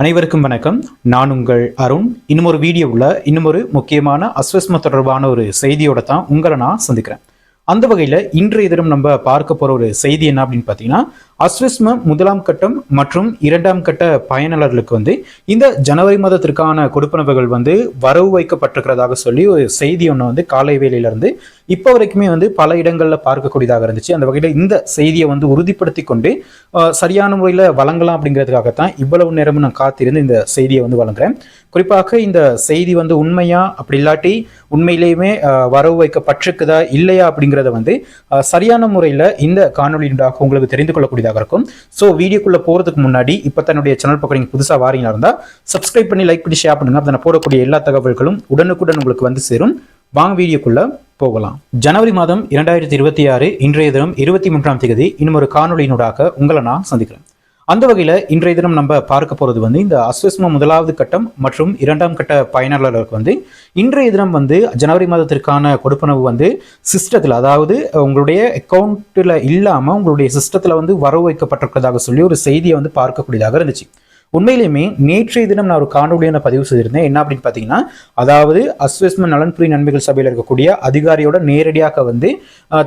அனைவருக்கும் வணக்கம். நான் உங்கள் அருண். இன்னும் ஒரு வீடியோவில் இன்னும் ஒரு முக்கியமான அஸ்வஸ்ம தொடர்பான ஒரு செய்தியோட தான் உங்களை நான் சந்திக்கிறேன். அந்த வகையில் இன்றைய தினம் நம்ம பார்க்க போகிற ஒரு செய்தி என்ன அப்படின்னு பார்த்தீங்கன்னா அஸ்விஸ்ம முதலாம் கட்டம் மற்றும் இரண்டாம் கட்ட பயனாளர்களுக்கு வந்து இந்த ஜனவரி மாதத்திற்கான கொடுப்பனவுகள் வந்து வரவு வைக்கப்பட்டிருக்கிறதாக சொல்லி ஒரு செய்தி ஒன்று வந்து காலை வேலையிலிருந்து இப்போ வரைக்குமே வந்து பல இடங்களில் பார்க்கக்கூடியதாக இருந்துச்சு. அந்த வகையில் இந்த செய்தியை வந்து உறுதிப்படுத்தி கொண்டு சரியான முறையில் வழங்கலாம் அப்படிங்கிறதுக்காகத்தான் இவ்வளவு நேரமும் நான் காத்திருந்து இந்த செய்தியை வந்து வழங்குறேன். குறிப்பாக இந்த செய்தி வந்து உண்மையா? அப்படி இல்லாட்டி உண்மையிலேயுமே வரவு வைக்கப்பட்டிருக்குதா? இல்லையா? அப்படிங்கிறத வந்து சரியான முறையில் இந்த காணொலியினூடாக உங்களுக்கு தெரிந்து கொள்ளக்கூடியதாக இருக்கும். ஸோ வீடியோக்குள்ளே போகிறதுக்கு முன்னாடி இப்போ தன்னுடைய சேனல் பக்கம் நீங்கள் புதுசாக வாரீங்களா இருந்தால் சப்ஸ்கிரைப் பண்ணி லைக் பண்ணி ஷேர் பண்ணுங்க. அப்போ நான் போடக்கூடிய எல்லா தகவல்களும் உடனுக்குடன் உங்களுக்கு வந்து சேரும். வாங்க வீடியோக்குள்ளே போகலாம். ஜனவரி மாதம் இரண்டாயிரத்தி இருபத்தி ஆறு இன்றைய தினம் இருபத்தி மூன்றாம் தேதி இன்னும் ஒரு காணொலியினூடாக உங்களை நான் சந்திக்கிறேன். அந்த வகையில் இன்றைய தினம் நம்ம பார்க்க போகிறது வந்து இந்த அஸ்வஸ்ம முதலாவது கட்டம் மற்றும் இரண்டாம் கட்ட பயனாளர்களுக்கு வந்து இன்றைய தினம் வந்து ஜனவரி மாதத்திற்கான கொடுப்பனவு வந்து சிஸ்டத்தில் அதாவது உங்களுடைய அக்கௌண்ட்டில் இல்லாமல் உங்களுடைய சிஸ்டத்தில் வந்து வரவு வைக்கப்பட்டிருக்கிறதாக சொல்லி ஒரு செய்தியை வந்து பார்க்கக்கூடியதாக இருந்துச்சு. உண்மையிலுமே நேற்றைய தினம் நான் ஒரு காணொலியை நான் பதிவு செய்திருந்தேன். என்ன அப்படின்னு பார்த்தீங்கன்னா அதாவது அஸ்வஸ்ம நலன்புரி நன்மைகள் சபையில் இருக்கக்கூடிய அதிகாரியோட நேரடியாக வந்து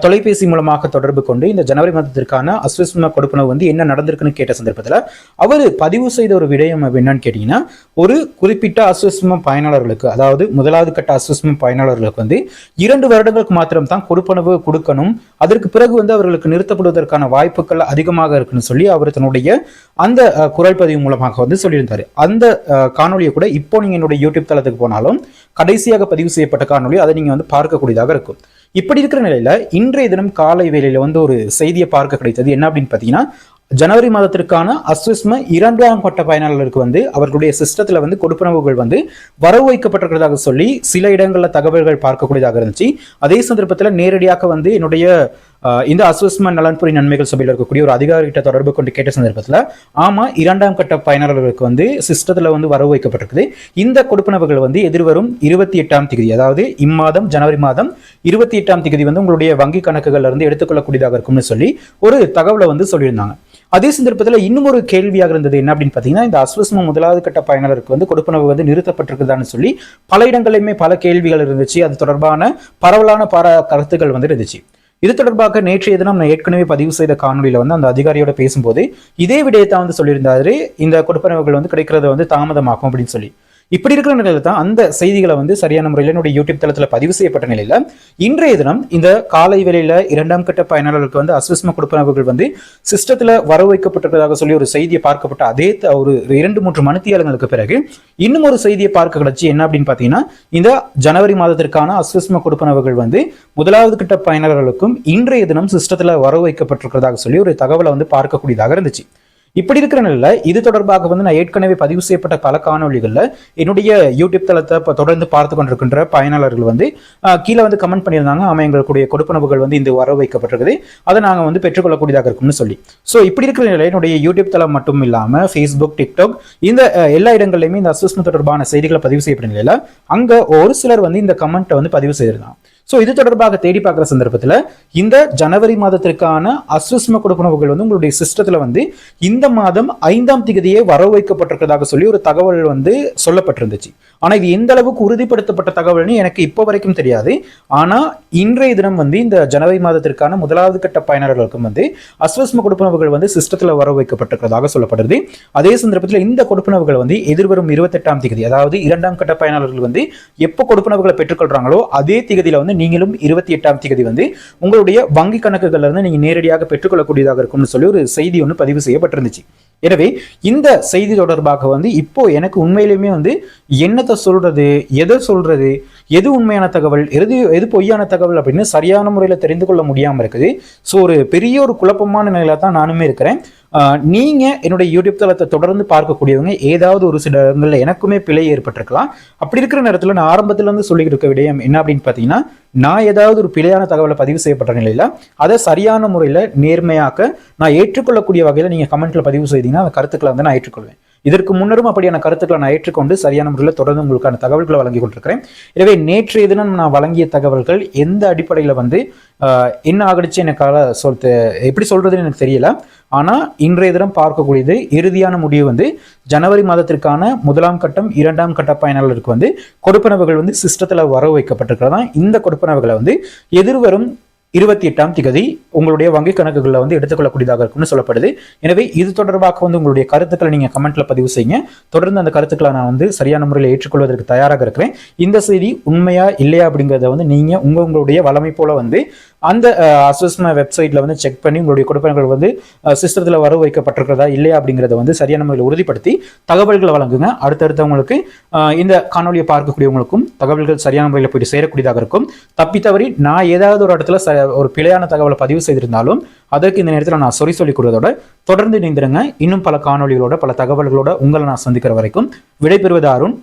தொலைபேசி மூலமாக தொடர்பு கொண்டு இந்த ஜனவரி மாதத்திற்கான அஸ்வஸ்ம கொடுப்பனவு வந்து என்ன நடந்திருக்குன்னு கேட்ட சந்தர்ப்பத்தில் அவர் பதிவு செய்த ஒரு விடயம் என்னன்னு கேட்டிங்கன்னா ஒரு குறிப்பிட்ட அஸ்வஸ்ம பயனாளர்களுக்கு அதாவது முதலாவது கட்ட அஸ்வஸ்ம பயனாளர்களுக்கு வந்து இரண்டு வருடங்களுக்கு மாத்திரம் தான் கொடுப்பனவு கொடுக்கணும். அதற்கு பிறகு வந்து அவர்களுக்கு நிறுத்தப்படுவதற்கான வாய்ப்புகள் அதிகமாக இருக்குன்னு சொல்லி அவர் தன்னுடைய அந்த குரல் பதிவு மூலமாக வந்து சொல்லியிருந்தாரு. அந்த காணொலியை காணொளியை கூட இப்போ நீங்கள் என்னுடைய யூடியூப் தளத்துக்கு போனாலும் கடைசியாக பதிவு செய்யப்பட்ட காணொளி அதை நீங்கள் வந்து பார்க்கக்கூடியதாக இருக்கும். இப்படி இருக்கிற நிலையில் இன்றைய தினம் காலை வேலையில் வந்து ஒரு செய்தியை பார்க்க கிடைத்தது என்ன அப்படின்னு பார்த்தீங்கன்னா ஜனவரி மாதத்திற்கான அஸ்விஸ்ம இரண்டாம் கட்ட பயனாளர்களுக்கு வந்து அவர்களுடைய சிஸ்டத்தில் வந்து கொடுப்பனவுகள் வந்து வரவு வைக்கப்பட்டிருக்கிறதாக சொல்லி சில இடங்களில் தகவல்கள் பார்க்கக்கூடியதாக இருந்துச்சு. அதே சந்தர்ப்பத்தில் நேரடியாக வந்து என்னுடைய இந்த அஸ்வஸ்ம நலன்புரி நன்மைகள் சபையில் இருக்கக்கூடிய ஒரு அதிகாரிகிட்ட தொடர்பு கொண்டு கேட்ட சந்தர்ப்பத்தில் ஆமாம் இரண்டாம் கட்ட பயனாளர்களுக்கு வந்து சிஸ்டத்தில் வந்து வரவு வைக்கப்பட்டிருக்குது. இந்த கொடுப்பனவுகள் வந்து எதிர்வரும் இருபத்தி எட்டாம் தேதி அதாவது இம்மாதம் ஜனவரி மாதம் இருபத்தி எட்டாம் தேதி வந்து உங்களுடைய வங்கி கணக்குகள்ல இருந்து எடுத்துக்கொள்ளக்கூடியதாக இருக்கும்னு சொல்லி ஒரு தகவலை வந்து சொல்லியிருந்தாங்க. அதே சந்தர்ப்பத்தில் இன்னும் ஒரு கேள்வியாக இருந்தது என்ன அப்படின்னு பார்த்தீங்கன்னா இந்த அஸ்வஸ்ம முதலாவது கட்ட பயனாளருக்கு வந்து கொடுப்பனவு வந்து நிறுத்தப்பட்டிருக்குதான்னு சொல்லி பல இடங்களிலுமே பல கேள்விகள் இருந்துச்சு. அது தொடர்பான பரவலான பல கருத்துக்கள் வந்து இருந்துச்சு. இது தொடர்பாக நேற்றைய தினம் நான் ஏற்கனவே பதிவு செய்த காணொலியில் வந்து அந்த அதிகாரியோட பேசும்போது இதே விடயத்தை வந்து சொல்லியிருந்தாரு. இந்த கொடுப்பனவுகள் வந்து கிடைக்கிறது வந்து தாமதமாகும் அப்படின்னு சொல்லி. இப்படி இருக்கிற நிலையில தான் அந்த செய்திகளை வந்து சரியான முறையில் என்னுடைய யூடியூப் தளத்தில் பதிவு செய்யப்பட்ட நிலையில இன்றைய தினம் இந்த காலை வேளையில இரண்டாம் கட்ட பயனாளர்களுக்கு வந்து அஸ்விஸ்ம கொடுப்பனவர்கள் வந்து சிஸ்டத்தில் வர வைக்கப்பட்டிருக்கிறதாக சொல்லி ஒரு செய்தியை பார்க்கப்பட்ட அதே த- ஒரு இரண்டு மூன்று மணித்தியாலங்களுக்கு பிறகு இன்னும் ஒரு செய்தியை பார்க்க கிடைச்சி என்ன அப்படின்னு பார்த்தீங்கன்னா இந்த ஜனவரி மாதத்திற்கான அஸ்விஸ்ம கொடுப்பனவர்கள் வந்து முதலாவது கட்ட பயனாளர்களுக்கும் இன்றைய தினம் சிஸ்டத்தில் வர வைக்கப்பட்டிருக்கிறதாக சொல்லி ஒரு தகவலை வந்து பார்க்கக்கூடியதாக இருந்துச்சு. இப்படி இருக்கிற நிலையில் இது தொடர்பாக வந்து நான் ஏற்கனவே பதிவு செய்யப்பட்ட பல காணொலிகளில் என்னுடைய யூடியூப் தளத்தை இப்போ தொடர்ந்து பார்த்து கொண்டிருக்கின்ற பயனாளர்கள் வந்து கீழே வந்து கமெண்ட் பண்ணியிருந்தாங்க. ஆமாம் எங்களுடைய கொடுப்பனவுகள் வந்து இந்த வர வைக்கப்பட்டிருக்குது. அதை நாங்கள் வந்து பெற்றுக்கொள்ளக்கூடியதாக இருக்கும்னு சொல்லி. ஸோ இப்படி இருக்கிற நிலையில் என்னுடைய யூடியூப் தளம் மட்டும் இல்லாமல் ஃபேஸ்புக் டிக்டாக் இந்த எல்லா இடங்கள்லையுமே இந்த அசஸ்மெண்ட் தொடர்பான செய்திகளை பதிவு செய்யப்பட்ட நிலையில் அங்கே ஒரு சிலர் வந்து இந்த கமெண்ட்டை வந்து பதிவு செய்திருந்தாங்க. ஸோ இது தொடர்பாக தேடி பார்க்குற சந்தர்ப்பத்தில் இந்த ஜனவரி மாதத்திற்கான அஸ்வஸ்ம கொடுப்பனவுகள் வந்து உங்களுடைய சிஸ்டத்தில் வந்து இந்த மாதம் ஐந்தாம் திகதியே வரவு வைக்கப்பட்டிருக்கிறதாக சொல்லி ஒரு தகவல் வந்து சொல்லப்பட்டிருந்துச்சு. ஆனால் இது எந்த அளவுக்கு உறுதிப்படுத்தப்பட்ட தகவல்னு எனக்கு இப்போ வரைக்கும் தெரியாது. ஆனால் இன்றைய தினம் வந்து இந்த ஜனவரி மாதத்திற்கான முதலாவது கட்ட பயனர்களுக்கும் வந்து அஸ்வஸ்ம கொடுப்பனவுகள் வந்து சிஸ்டத்தில் வரவு வைக்கப்பட்டிருக்கிறதாக சொல்லப்படுது. அதே சந்தர்ப்பத்தில் இந்த கொடுப்பனவுகள் வந்து எதிர்வரும் இருபத்தெட்டாம் திகதி அதாவது இரண்டாம் கட்ட பயனாளர்கள் வந்து எப்போ கொடுப்பனவுகளை பெற்றுக்கொள்கிறாங்களோ அதே திகதியில் வந்து நீங்களும் இருபத்தி எட்டாம் தேதி வந்து உங்களுடைய வங்கி கணக்குகள்ல இருந்து நீங்க நேரடியாக பெற்றுக்கொள்ளக்கூடியதாக இருக்கும்னு சொல்லி ஒரு செய்தி ஒன்று பதிவு செய்யப்பட்டிருந்துச்சு. எனவே இந்த செய்தி தொடர்பாக வந்து இப்போ எனக்கு உண்மையிலுமே வந்து என்னத்தை சொல்றது எதை சொல்றது எது உண்மையான தகவல் எது எது பொய்யான தகவல் அப்படின்னு சரியான முறையில் தெரிந்து கொள்ள முடியாமல் இருக்குது. ஸோ ஒரு பெரிய ஒரு குழப்பமான நிலையில தான் நானுமே இருக்கிறேன். நீங்கள் என்னுடைய யூடியூப் தளத்தை தொடர்ந்து பார்க்கக்கூடியவங்க ஏதாவது ஒரு சில இடங்களில் எனக்குமே பிழை ஏற்பட்டிருக்கலாம். அப்படி இருக்கிற நேரத்தில் நான் ஆரம்பத்திலேருந்து சொல்லிக்கிட்டு இருக்க விடயம் என்ன அப்படின்னு பார்த்தீங்கன்னா நான் ஏதாவது ஒரு பிழையான தகவலை பதிவு செய்யப்பட்ட நிலையில் அதை சரியான முறையில் நேர்மையாக்க நான் ஏற்றுக்கொள்ளக்கூடிய வகையில் நீங்கள் கமெண்ட்டில் பதிவு செய்தீங்கன்னா அந்த கருத்துக்களை வந்து நான் ஏற்றுக்கொள்வேன். இதற்கு முன்னரும் அப்படியான கருத்துக்களை நான் ஏற்றுக்கொண்டு சரியான முறையில் தொடர்ந்து உங்களுக்கான தகவல்களை வழங்கி கொண்டிருக்கிறேன். எனவே நேற்றைய தினம் நான் வழங்கிய தகவல்கள் எந்த அடிப்படையில் வந்து என்ன ஆகிடுச்சு எனக்கால சொல் எப்படி சொல்றதுன்னு எனக்கு தெரியல. ஆனால் இன்றைய தினம் பார்க்கக்கூடியது இறுதியான முடிவு வந்து ஜனவரி மாதத்திற்கான முதலாம் கட்டம் இரண்டாம் கட்ட பயனாளருக்கு வந்து கொடுப்பனவுகள் வந்து சிஸ்டத்தில் வர வைக்கப்பட்டிருக்கிறதா? இந்த கொடுப்பனவுகளை வந்து எதிர்வரும் இருபத்தி எட்டாம் திகதி உங்களுடைய வங்கி கணக்குகளில் வந்து எடுத்துக்கொள்ளக்கூடியதாக இருக்கும்னு சொல்லப்படுது. எனவே இது தொடர்பாக வந்து உங்களுடைய கருத்துக்களை நீங்கள் கமெண்ட்ல பதிவு செய்யுங்க. தொடர்ந்து அந்த கருத்துக்களை நான் வந்து சரியான முறையில் ஏற்றுக்கொள்வதற்கு தயாராக இருக்கிறேன். இந்த செய்தி உண்மையா இல்லையா அப்படிங்கிறத வந்து நீங்கள் உங்களுடைய வளமை போல வந்து அந்த அசஸ்ம வெப்சைட்ல வந்து செக் பண்ணி உங்களுடைய கொடுப்பனங்கள் வந்து சிஸ்டத்தில் வரவு வைக்கப்பட்டிருக்கிறதா இல்லையா அப்படிங்கிறத வந்து சரியான முறையில் உறுதிப்படுத்தி தகவல்களை வழங்குங்க. அடுத்தடுத்தவங்களுக்கு இந்த காணொலியை பார்க்கக்கூடியவங்களுக்கும் தகவல்கள் சரியான முறையில் போயிட்டு சேரக்கூடியதாக இருக்கும். தப்பி தவறி நான் ஏதாவது ஒரு இடத்துல ச- ஒரு பிழையான தகவலை பதிவு செய்திருந்தாலும் அதற்கு இந்த நேரத்தில் நான் சொல்லி சொல்லிக் கொடுவதோட தொடர்ந்து இணைந்திருங்க. இன்னும் பல காணொலிகளோட பல தகவல்களோட உங்களை நான் சந்திக்கிற வரைக்கும் விடைபெறுவது அருண்.